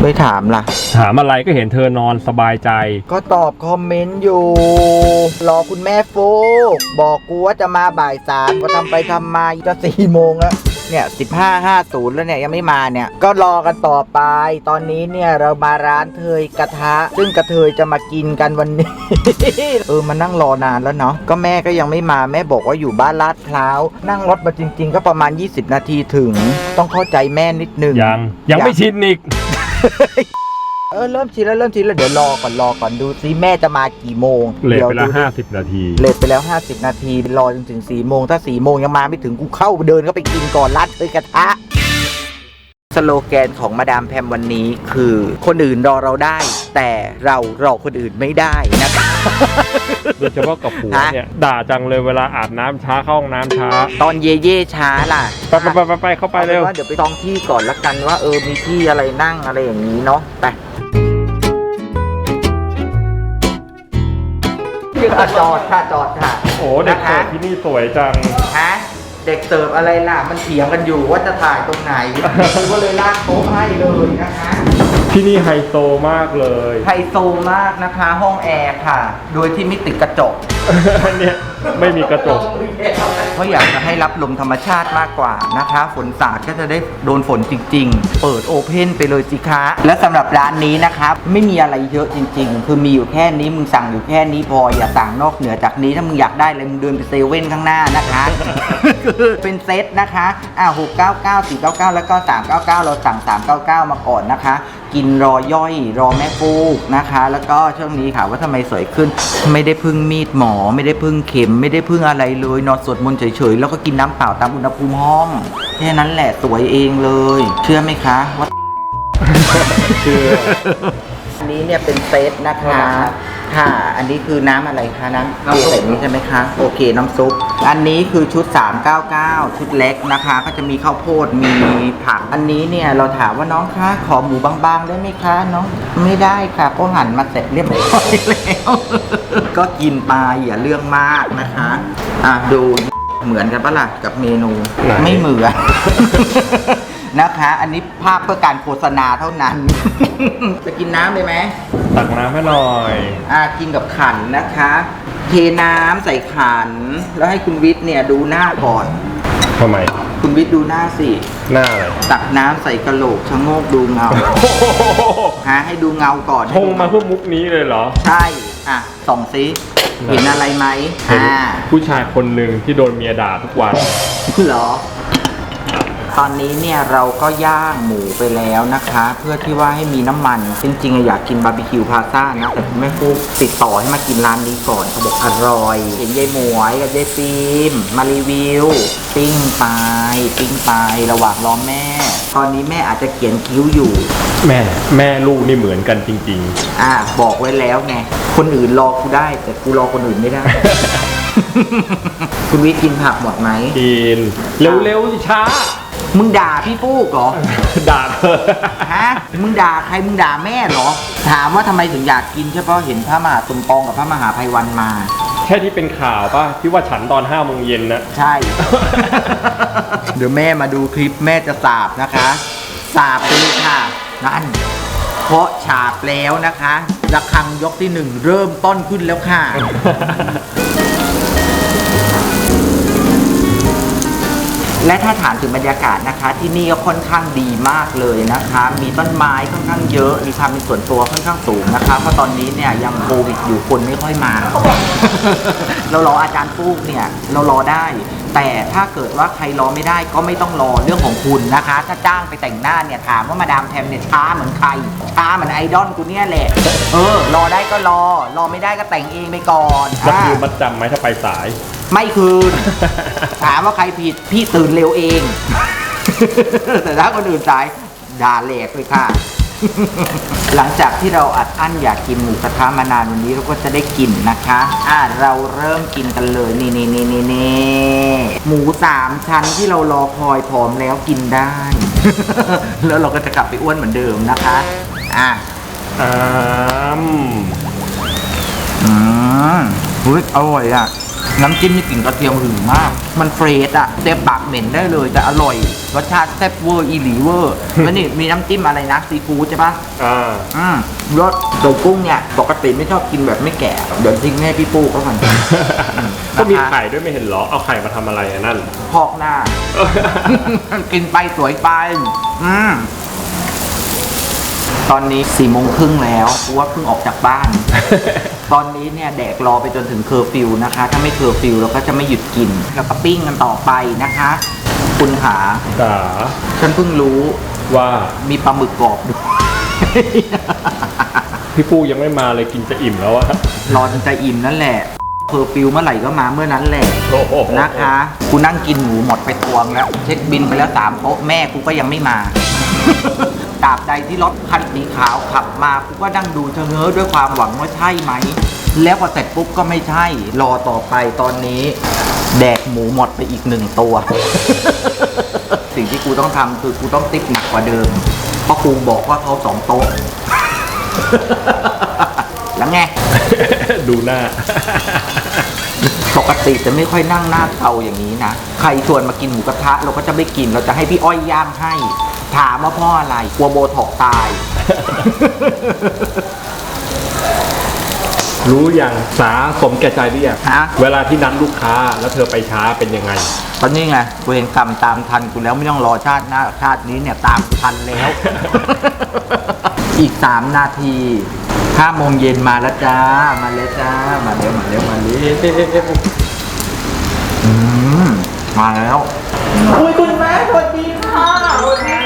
ไม่ถามล่ะ ถามอะไรก็เห็นเธอนอนสบายใจ ก็ตอบคอมเมนต์อยู่ รอคุณแม่ฟุกบอกกูว่าจะมาบ่ายสามก็ทำไปทำมาจะสี่โมงแล้ว เนี่ยสิบห้าห้าศูนย์แล้วเนี่ยยังไม่มาเนี่ย ก็รอกันต่อไป ตอนนี้เนี่ยเรามาร้านเทยกระทะ ซึ่งกระเทยจะมากินกันวันนี้ เออมานั่งรอนานแล้วเนาะก็แม่ก็ยังไม่มาแม่บอกว่าอยู่บ้านลาดพร้าว นั่งรถมาจริง ๆ ก็ประมาณ 20 นาทีถึง ต้องเข้าใจแม่นิดนึงยังยังไม่ชินอีกเออเริ่มชินแล้วเริ่มชินแล้วเดี๋ยวรอก่อนรอก่อนดูซิแม่จะมากี่โมงเลทดี๋ยวไปละดูห้าสิบนาทีเลทไปแล้ว50นาทีรอจนถึง4โมงถ้า4โมงยังมาไม่ถึงกูเข้าเดินเข้าไปกินก่อนร้านเตยกระทะสโลแกนของมาดามแพมวันนี้คือคนอื่นรอเราได้ แต่เรารอคนอื่นไม่ได้นะคะโดยเฉพาะกับผัวฮะเนี่ยด่าจังเลยเวลาอาบน้ำช้าเข้าห้องน้ำช้า ตอนเย่เย่ช้าล่ะไปไปไปไปไปเข้าไปเร็วอาป็นว่าเดี๋ยวไปจองที่ก่อนละกันว่าเออมีที่อะไรนั่งอะไรอย่างนี้เนาะไป ค่ะจอดค่ะจอดค่ะโอ้เด็กเสิร์ฟที่นี่สวยจัง ฮะเด็กเสิร์ฟอะไรล่ะ มันเถียงกันอยู่ว่าจะถ่ายตรงไหนก็เลยลากโต๊ะให้เลยนะคะที่นี่ไฮโซมากเลย ไฮโซมากนะคะ ห้องแอร์ค่ะ โดยที่ไม่ติดกระจกเนี่ยไม่มีกระจก เพราะอยากจะให้รับลมธรรมชาติมากกว่านะคะ ฝนสาดก็จะได้โดนฝนจริง ๆ เปิดโอเพนไปเลยสิคะ และสำหรับร้านนี้นะครับ ไม่มีอะไรเยอะจริง ๆ คือมีอยู่แค่นี้มึงสั่งอยู่แค่นี้พออย่าสั่งนอกเหนือจากนี้ถ้ามึงอยากได้อะไรมึงเดินไปเซเว่นข้างหน้านะคะ เป็นเซตนะคะอ่า699 499แล้วก็399เราสั่ง399มาก่อนนะคะ กินรอย่อยรอแม่ฟูกนะคะ แล้วก็ช่วงนี้ค่ะว่าทำไมสวยขึ้น ไม่ได้พึ่งมีดหมอไม่ได้พึ่งเข็มไม่ได้พึ่งอะไรเลยนอนสวดมนต์เฉยๆ แล้วก็กินน้ำเปล่าตามอุณหภูมิห้องแค่นั้นแหละสวยเองเลย เชื่อไหมคะว่า เชื่อ อันนี้เนี่ยเป็นเซตนะคะ ค่ะ อันนี้คือน้ำอะไรคะน้ำน้ำซุปใส่นี้ใช่ไหมคะ โอเคน้ำซุป อันนี้คือชุด 399 ชุดเล็กนะคะ ก็จะมีข้าวโพดมีผัก อันนี้เนี่ยเราถามว่าน้องคะขอหมูบางๆ ได้ไหมคะน้องไม่ได้ค่ะเพราะหั่นมาเสร็จเรียบร้อยแล้วก็กินไปอย่าเรื่องมากนะคะอะดูเหมือนกันปะล่ะกับเมนูไหนไม่เหมือน นะคะ อันนี้ภาพเพื่อการโฆษณาเท่านั้น จะกินน้ำเลยไหม ตักน้ำให้หน่อย อ่ากินกับขันนะคะ เทน้ำใส่ขัน แล้วให้คุณวิทย์เนี่ยดูหน้าก่อน ทำไม คุณวิทย์ดูหน้าสิ หน้าอะไรตักน้ำใส่กระโหลกชะโงกดูเงาฮะให้ดูเงาก่อนชงมาเพื่อมุกนี้เลยเหรอ ใช่ อะส่องซิเห็นอะไรไหมเห็นอ่าผู้ชายคนหนึ่งที่โดนเมียด่าทุกวัน เหรอ ตอนนี้เนี่ยเราก็ย่างหมูไปแล้วนะคะ เพื่อที่ว่าให้มีน้ำมัน จริงๆอะอยากกินบาร์บีคิวพาซ่านะแต่คุณแม่ฟุกติดต่อให้มากินร้านนี้ก่อนเขาบอกอร่อย เห็นยายหมวยกับยายฟิล์มมารีวิว ปิ้งไปปิ้งไประหว่างรอแม่ ตอนนี้แม่อาจจะเขียนคิ้วอยู่ แม่แม่ลูกนี่เหมือนกันจริงอะบอกไว้แล้วไงคนอื่นรอกูได้ แต่กูรอคนอื่นไม่ได้ คุณวิทย์กินผักหมดไหมๆกินเร็วๆสิช้า มึงด่าพี่ฟูกเหรอ ด่าเธอฮะ มึงด่าใคร มึงด่าแม่เหรอ ถามว่าทำไมถึงอยากกินใช่เพราะเห็นพระมหาสมปองกับพระมหาภัยวันมา แค่ที่เป็นข่าวป่ะที่ว่าฉันตอนห้าโมงเย็นนะ ใช่ เดี๋ยวแม่มาดูคลิปแม่จะสาบนะคะ สาบไปเลยค่ะ นั่น เพราะฉาบแล้วนะคะระฆังยกที่หนึ่งเริ่มต้นขึ้นแล้วค่ะ และถ้าถามถึงบรรยากาศนะคะ ที่นี่ก็ค่อนข้างดีมากเลยนะคะ มีต้นไม้ค่อนข้างเยอะ มีความเป็นส่วนตัวค่อนข้างสูงนะคะ เพราะตอนนี้เนี่ยยังโควิดอยู่คนไม่ค่อยมา เรารออาจารย์ฟูกเนี่ยเรารอได้ แต่ถ้าเกิดว่าใครรอไม่ได้ก็ไม่ต้องรอเรื่องของคุณนะคะ ถ้าจ้างไปแต่งหน้าเนี่ยถามว่ามาดามแทมเนี่ยช้าเหมือนใครช้าเหมือนไอดอลกูเนี่ยแหละเออรอได้ก็รอ รอไม่ได้ก็แต่งเองไปก่อนแล้วอ่าคือมัดจำไหมถ้าไปสาย ไม่คืน ถามว่าใครผิดพี่ตื่นเร็วเอง แต่ถ้าคนอื่นสายด่าแหลกเลยค่ะ หลังจากที่เราอัดอั้นอยากกินหมูกระทะมานานวันนี้เราก็จะได้กินนะคะ อ่าเราเริ่มกินกันเลยนี่นี่นี่นี่นี่หมูสามชั้นที่เรารอคอยพร้อมแล้วกินได้ แล้วเราก็จะกลับไปอ้วนเหมือนเดิมนะคะ อะอ้ามอืมอุ้ยอร่อยอะ น้ำจิ้มนี่กลิ่นกระเทียมหึงมาก มันเฟรชอะเต็มปากเหม็นได้เลยแต่อร่อย รสชาติแซ่บเวอร์อีหลีเวอร์ แล้วนี่มีน้ำจิ้มอะไรนะซีฟู้ดใช่ปะอ่าอืมรสตัวกุ้งเนี่ยปกติไม่ชอบกินแบบไม่แก่เดี๋ยวทิ้งให้พี่ปูเขาก่อนอืมก็มีนะคะไข่ด้วยไม่เห็นเหรอ เอาไข่มาทำอะไรอะนั่น พอกหน้า กินไปสวยไปอืม ตอนนี้สี่โมงครึ่งแล้วกูว่าเพิ่งออกจากบ้าน ตอนนี้เนี่ยแดกรอไปจนถึงเคอร์ฟิวนะคะ ถ้าไม่เคอร์ฟิวเราก็จะไม่หยุดกินแล้วก็ปิ้งกันต่อไปนะคะ คุณหาจ๋าฉันเพิ่งรู้ว่ามีปลาหมึกกรอบด้วย พี่ปูยังไม่มาเลยกินจะอิ่มแล้วอะรอจนใจอิ่มนั่นแหละเคอร์ฟิวเมื่อไหร่ก็มาเมื่อนั้นแหละ โอ้โหนะคะกูนั่งกินหมูหมดไปตวงแล้ว เช็คบินไปแล้วสามโต๊ะแม่กูก็ยังไม่มา ตราบใดที่รถคันสีขาวขับมากูก็นั่งดูเชงเง้อด้วยความหวังว่าใช่ไหม แล้วพอเสร็จปุ๊บก็ไม่ใช่ รอต่อไปตอนนี้ แดกหมูหมดไปอีกหนึ่งตัว สิ่งที่กูต้องทำคือกูต้องติ๊กหนักกว่าเดิม เพราะกูบอกว่าเขาสองโต๊ะ แล้วไง ดูหน้า ปกติจะไม่ค่อยนั่งหน้าเตาอย่างนี้นะ ใครชวนมากินหมูกระทะ เราก็จะไม่กิน เราจะให้พี่อ้อยย่างให้ ถามว่าเพ่ออะไร กลัวโบถอกตาย รู้อย่างสาสมแก่ใจหรือยังฮะ เวลาที่นัดลูกค้าแล้วเธอไปช้าเป็นยังไง ตอนนี้ไงเวรกรรมตามทันกูแล้วไม่ต้องรอชาติหน้าชาตินี้เนี่ยตามทันแล้ว อีกสามนาทีห้าโมงเย็นมาแล้วจ้า มาแล้วจ้า มาเร็วมาเร็วมาเร็วอืมมาแล้วอุ้ยคุณแม่สวัสดีค่ะสวัสดีค่ะ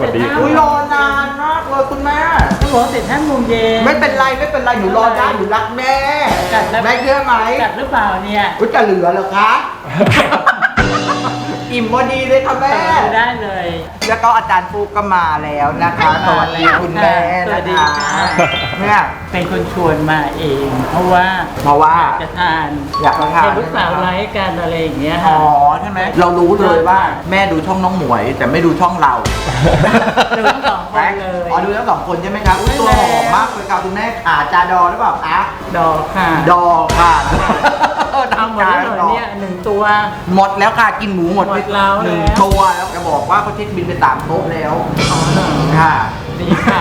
สวัสดีอุ้ยรอนานมากเลยคุณแม่ต้องบอกว่าเสร็จห้าโมงเย็น ไม่เป็นไรไม่เป็นไรหนูรอได้หนูรักแม่จัดแล้ว แม่เชื่อไหมจัดหรือเปล่าเนี่ย อุ้ยจะเหลือเหรอคะ อิ่มพอดีเลยค่ะแม่สั่งดูได้เลย แล้วก็อาจารย์ปูก็มาแล้วนะคะสวัสดีคุณแม่สวันะสดีคะค่ะเนี่ยเป็นคนชวนมาเอง เพราะว่าเพราะว่า จะทานอยากทานเห็นลูกสาวไลฟ์กันอะไรอย่างเงี้ยอ๋ค่ะอใช่ไหมเรารู้เลยว่าแม่ดูช่องน้องหมวย แต่ไม่ดูช่องเราดูทั้งสองคนเลย อ๋อดูทั้งสองคนใช่ไหมคะอุ้ยตัวหอมมากเลยค่ะคุณแม่ขาจาดอหรือเปล่าคะดอกค่ะ ดอค่ะ เอาหมดแล้วเหรอเนี่ยหนึ่งตัว หมดแล้วค่ะกินหมูหมดไปหมดแล้วหนึ่งแล้ว ตัวแล้วจะบอกว่าเขาเช็คบินไปสามโต๊ะแล้วอ๋อเหรอค่ะดีค่ะ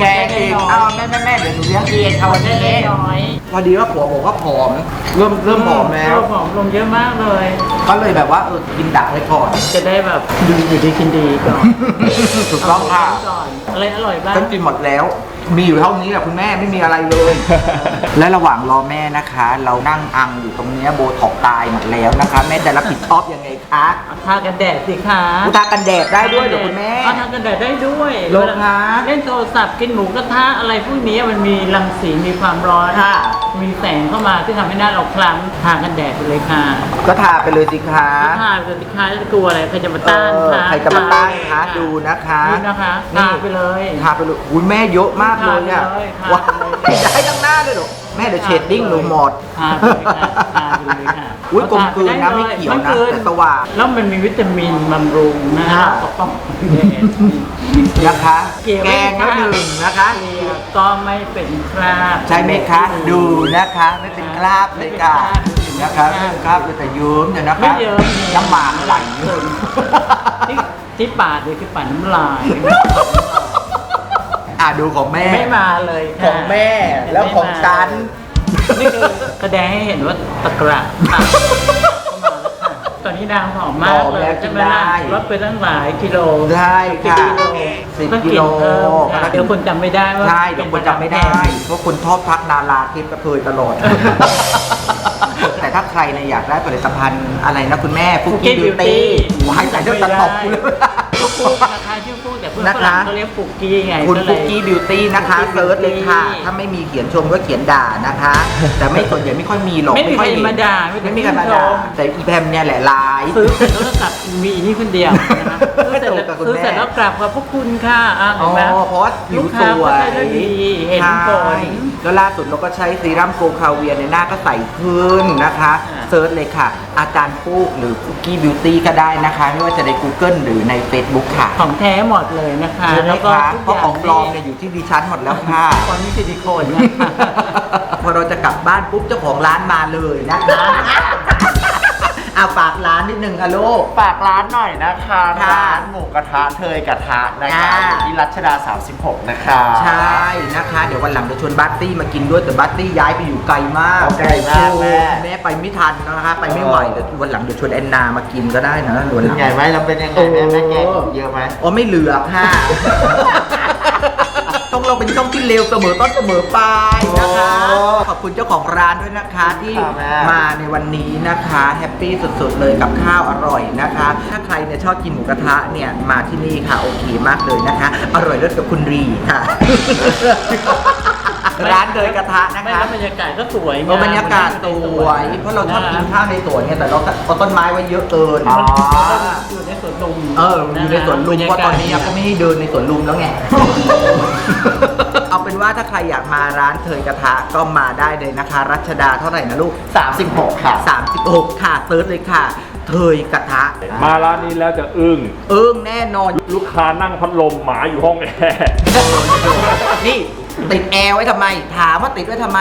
แกเองเอาแม่แม่แม่เดี๋ยวหนูเลี้ยงเองค่ะวันได้นี้น้อยพอดีว่าผัวบอกว่าผอม เริ่มเริ่มผอมแล้วเริ่มผอมลงเยอะมากเลย ก็เลยแบบว่าเออกินดักไว้ก่อน จะได้แบบดูอยู่ดีกินดีก่อนถูกต้องค่ะเาก่อนอะไรอร่อยบ้างฉันกินหมดแล้ว มีอยู่เท่านี้แหละคุณแม่ไม่มีอะไรเลย และระหว่างรอแม่นะคะ เรานั่งอังอยู่ตรงเนี้ยโบท็อกตายหมดแล้วนะคะ แม่จะรับผิดชอบยังไงคะทากันแดดสิคะอุทากันแดดได้ด้วยเหรอคุณแม่อ๋อทากันแดดได้ด้วยเหรอคะเล่นโทรศัพท์กินหมูกระทะอะไรพวกนี้มันมีรังสีมีความร้อน ค่ะ มีแสงเข้ามาที่ทำให้หน้าเราคล้ำทากันแดดไปเลยค่ะก็ทาไปเลยสิคะทาไปเลยสิคะจะกลัวอะไรใครจะมาต้านเออคะใครจะมาต้านคะทดูนะคะดูนะคะทาไปเลย ทาไปเลยอุ้ยแม่เยอะมากเลยอะทาไปเลยทาว้าไปเลยจะให้ทั้งหน้าเลยเหรอ แม่เดี๋ยวเชดดิ้งหนูหมดทาไปเลยค่ะทาไปเลยค่ะอุ๊ยกลมกลืนนะไม่เขียวนะกลืแต่สว่าง แล้วมันมีวิตามินบำรุงนะค่ะปกป้องแดด นะคะ เกี่ยวแกงแล้วหนึ่งนะคะเกลี่ยก็ไม่เป็นคราบใช่ไหมคะ ดูนะคะ ไม่เป็นคราบเลยค่ะนะคะไม่เป็นคราบเลยแต่เยิ้มเดี๋ยวนะคะไม่เยอะน้ำหมากไหล ที่ที่ปาดเลยคือปาดน้ำลาย อะดูของแม่ ไม่มาเลยขค่ะองแม่แล้วของฉัน นี่คือแสดงให้เห็นว่าตะกระปากเข้ามาแล้วค่ะตอนนี้นางผอมมากผอมเลแล้ยวกิใช่นไหมล่ะได้ ลดไปตั้งหลายกิโลได้ค่ะสิบสิบกิกิโลโลต้องกินเพิ่มค่ะเดี๋ยวคนจำไม่ได้ว่าใช่เดี๋ยวคนจำไม่ได้ เพราะคนชอบทักดาราคลิปกระเทยตลอด แต่ถ้าใครเนี่ยอยากได้ผลิตภัณฑ์อะไรนะคุณแม่ฟุกกี้บิวตี้วายใส่เรื่องตัดตบกูเลยฟุกกี้นะคะ นนะฝคะรั่งเขาเรียกฟุกกี้ไงคุณก็เลฟุยกกี้บิวตี้นะคะ Cookie เซิร์ชเลยค่ะ Beauty ถ้าไม่มีเขียนชมก็เขียนด่านะคะ แต่ไม่ส่วนใหญ่ไม่ค่อยมีหรอกไม่มีค่อยใครมาด่าไม่ไม่มีมีใคใครรมามาด่าด่าแต่อีแพมเนี่ยแหละร้าย ซื้อเสร็จแล้วก็กลับมีอีนี่คนเดียวนะคะซื้อเสร็จแล้วถูกกับคุณซื้อเสร็จแม่แล้วกลับขอบพระคุณค่ะอะอ๋เห็อนไหมเพราะว่าผิวลูกสค้าวยก็ได้ดีเห็นผลใช่ แล้วล่าสุดเราก็ใช้ซีรั่มโกคาเวียในหน้าก็ใสขึ้นนะคะอ่าเซิร์ชเลยค่ะ อาจารย์ฟูกหรือฟุกกี้บิวตี้ก็ได้นะคะ ไม่ว่าจะใน Google หรือใน Facebook ค่ะของแท้หมดเลยนะคะใช่ไหมแล้วก็คะทุกเพราะย่าของปลอมเนี่ยอยู่ที่ดิฉันหมดแล้วค่ะของมีซิลิโคนนะคะ พอเราจะกลับบ้านปุ๊บเจ้าของร้านมาเลยนะคะ เอาฝากร้านนิดนึงอะลูก ฝากร้านหน่อยนะคะค่ะร้านหมูกระทะเทยกระทะนะคะอ่าอยู่ที่รัชดา 36 นะคะใช่นะคะ เดี๋ยววันหลังจะชวนบัตตี้มากินด้วยแต่บัตตี้ย้ายไปอยู่ไกลมากเอาไกลมากแม่แม่ไปไม่ทันนะคะ ไปไม่ไหวเดี๋ยววันหลังเดี๋ยวชวนแอนนามากินก็ได้นะวันหเป็นลังไงไหมเราเป็นยังไงแม่แม่แกงเยอะไหม อ๋อไม่เหลือค่ะ ต้องเราเป็นช่องที่เร็วเสมอต้นเสมอปลายนะคะ โอ้ขอบคุณเจ้าของร้านด้วยนะคะที่ครับแม่ มาในวันนี้นะคะแฮปปี้สุดๆเลยกับข้าวอร่อยนะคะ ถ้าใครเนี่ยชอบกินหมูกระทะเนี่ยมาที่นี่ค่ะโอเคมากเลยนะคะ อร่อยเลิศกับคุณรีค่ะ ร้านเดยกระทะนะไม่คะแล้วบรรยากาศก็สวยเออบรรยากาศสวย เพราะเราชอบกินข้าวในสวนไงแต่เราเอาต้นไม้ไว้เยอะเกินอ๋ออยู่ในสวนลุมเอออยู่ในสวนลุมเพราะตอนนี้ก็ไม่ให้เดินในสวนลุมแล้วไง เอาเป็นว่าถ้าใครอยากมาร้านเทยกระทะก็มาได้เลยนะคะ รัชดาเท่าไหร่นะลูก 36 ค่ะ 36 ค่ะเติร์ดเลยค่ะ เทยกระทะมาร้านนี้แล้วจะอึ้งเอิ้งแน่นอน ลูกค้านั่งพัดลมหมาอยู่ห้องแอร์ นี่ ติดแอร์ไว้ทำไม ถามว่าติดไว้ทำไม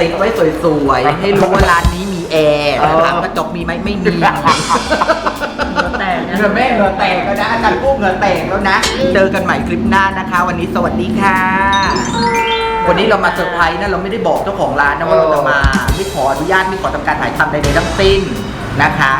ติดไว้สวยๆ ให้รู้ว่าร้านนี้มีแอร์เออถามกระจกมีไหมไม่มีเหงื่อแตกนะเหงื่อแม่เหงื่อแตกแล้วนะอาจารย์ปุ๊บเหงื่อแตกแล้วนะ เจอกันใหม่คลิปหน้านะคะ วันนี้สวัสดีค่ะ วันนี้เรามาเซอร์ไพรส์นะ เราไม่ได้บอกเจ้าของร้านนะว่าเราจะมา ไม่ขออนุญาตไม่ขอทำการถ่ายทำใดๆทั้งสิ้นนะคะ